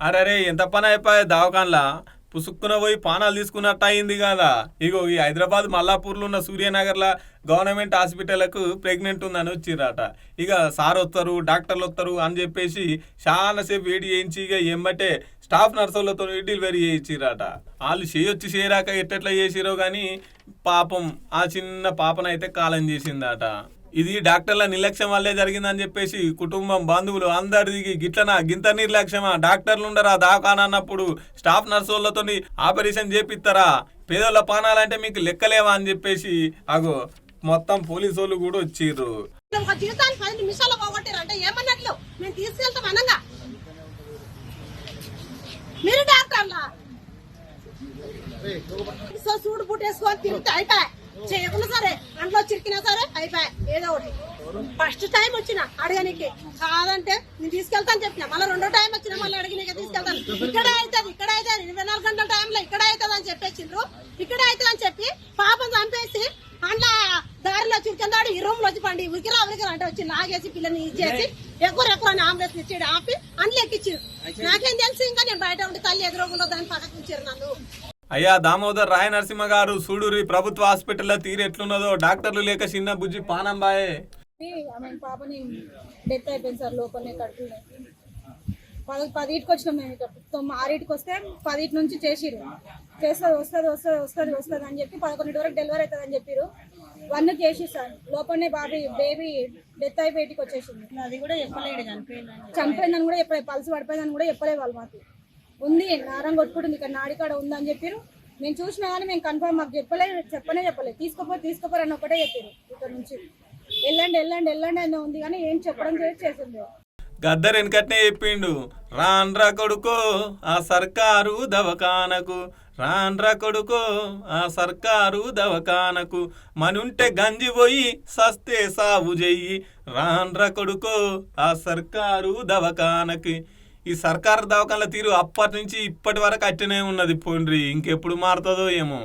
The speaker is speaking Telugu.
అరే ఎంత పని అయిపోయా దవాఖాన్లా పుసుక్కున పోయి పానాలు తీసుకున్నట్టు అయింది కదా? ఇగో ఈ హైదరాబాద్ మల్లాపూర్లో ఉన్న సూర్యనగర్లో గవర్నమెంట్ హాస్పిటల్కు ప్రెగ్నెంట్ ఉందని వచ్చిరట ఇక సార్ వస్తారు డాక్టర్లు వస్తారు అని చెప్పేసి చాలాసేపు వేడి చేయించి ఇక ఎమ్మటే స్టాఫ్ నర్సులతో డెలివరీ చేయించిరట వాళ్ళు చేయొచ్చి చేయరాక ఎట్టెట్లా చేసిరో కానీ పాపం ఆ చిన్న పాపనైతే కాలం చేసిందట. ఇది డాక్టర్ల నిర్లక్ష్యం వల్లే జరిగిందని చెప్పేసి కుటుంబం బంధువులు అందరిది గిట్లనా గింత నిర్లక్ష్యమా? డాక్టర్లు ఉండరా అన్నప్పుడు స్టాఫ్ నర్సులతో ఆపరేషన్ చేపిస్తారా పేదోళ్ళ పానాలంటే మీకు లెక్కలేవా అని చెప్పేసి అగో మొత్తం పోలీసు వాళ్ళు కూడా వచ్చిర్రు. ఒక పది నిమిషాలు పోగొట్టారు ఏమన్నట్లు? మేము తీసుకెళ్తాం మీరు డాక్టర్లా? సో సూడు చేయకుండా సరే అంట్లో చిరికినా సరే అయిపోయా ఏదో ఒకటి. ఫస్ట్ టైం వచ్చిన అడగనికి. కాదంటే నేను తీసుకెళ్తాను చెప్పిన. మళ్ళీ రెండో టైం వచ్చిన మళ్ళీ అడిగినాక తీసుకెళ్తాను. ఇక్కడే అవుతుంది ఇక్కడ అయితే ఇరవై నాలుగు గంటల టైంలో ఇక్కడ అవుతుంది అని చెప్పేసిండ్రు. ఇక్కడ అవుతుంది అని చెప్పి పాపం చంపేసి అందులో దారిలో చిరికిందాడు ఈ రూమ్లో వచ్చి పండి. ఉరికిరా ఉరికిరా అంటే వచ్చి లాగేసి పిల్లని ఇచ్చేసి ఎక్కువ ఎక్కువ అంబులెన్స్ ఇచ్చాడు ఆపి అన్ని ఎక్కిచ్చారు నాకేం తెలుసు ఇంకా నేను బయట ఉండి తల్లి ఎదురుగుండో దాన్ని పక్కకు ఇచ్చారు నన్ను. అయ్యా దామోదర్ రాయ నరసింహ గారు సూడూరి ప్రభుత్వ హాస్పిటల్లో తీరు ఎట్లున్నదో డాక్టర్లు లేక చిన్న బుజ్జి పానం బాయే పాపని డెత్ అయిపోయింది సార్ లోపలనే కడుపులో. పది పదిటికి వచ్చినాం మేము ఇక్కడ తొమ్మిది ఆరింటికి వస్తే పదిటి నుంచి చేసిరు చేస్తుంది వస్తుంది వస్తుంది వస్తుంది వస్తుంది అని చెప్పి పదకొండు వరకు డెలివరీ అవుతుంది అని చెప్పారు వన్ చేసి సార్. లోపలనే బాబీ బేబీ డెత్ అయిపోయి వచ్చేసింది. అది కూడా చెప్పలేడు చనిపోయింది చనిపోయిందని కూడా చెప్పలేదు పల్స్ పడిపోయిందని కూడా చెప్పలేదు వాళ్ళు మాకు. ఉంది నారం కొట్టుకుంటుంది ఇక్కడ నాడికాడ ఉందని చెప్పారు మేము చూసినా కానీ మేము కన్ఫర్మ్ మాకు చెప్పలేదు చెప్పనే చెప్పలేదు తీసుకోపోయి తీసుకోపోరు అని ఒకటే చెప్పారు ఇక్కడ నుంచి. వెళ్ళండి వెళ్ళండి వెళ్ళండి అని ఉంది కానీ ఏం చెప్పడం చేసి చేసింది గద్దర్ వెనకట్నే చెప్పిండు రాన్రా కొడుకో ఆ సర్కారు దవకానకు. రాన్రా కొడుకో ఆ సర్కారు దవకానకు. మనుంటే గంజి పోయి సస్తే సాగు చెయ్యి రాన్రా కొడుకో ఆ సర్కారు దవకానకి. ఈ సర్కారు దవాఖాన్ల తీరు అప్పటి నుంచి ఇప్పటి వరకు అట్టనే ఉన్నది పోండ్రి. ఇంకెప్పుడు మారుతుందో ఏమో.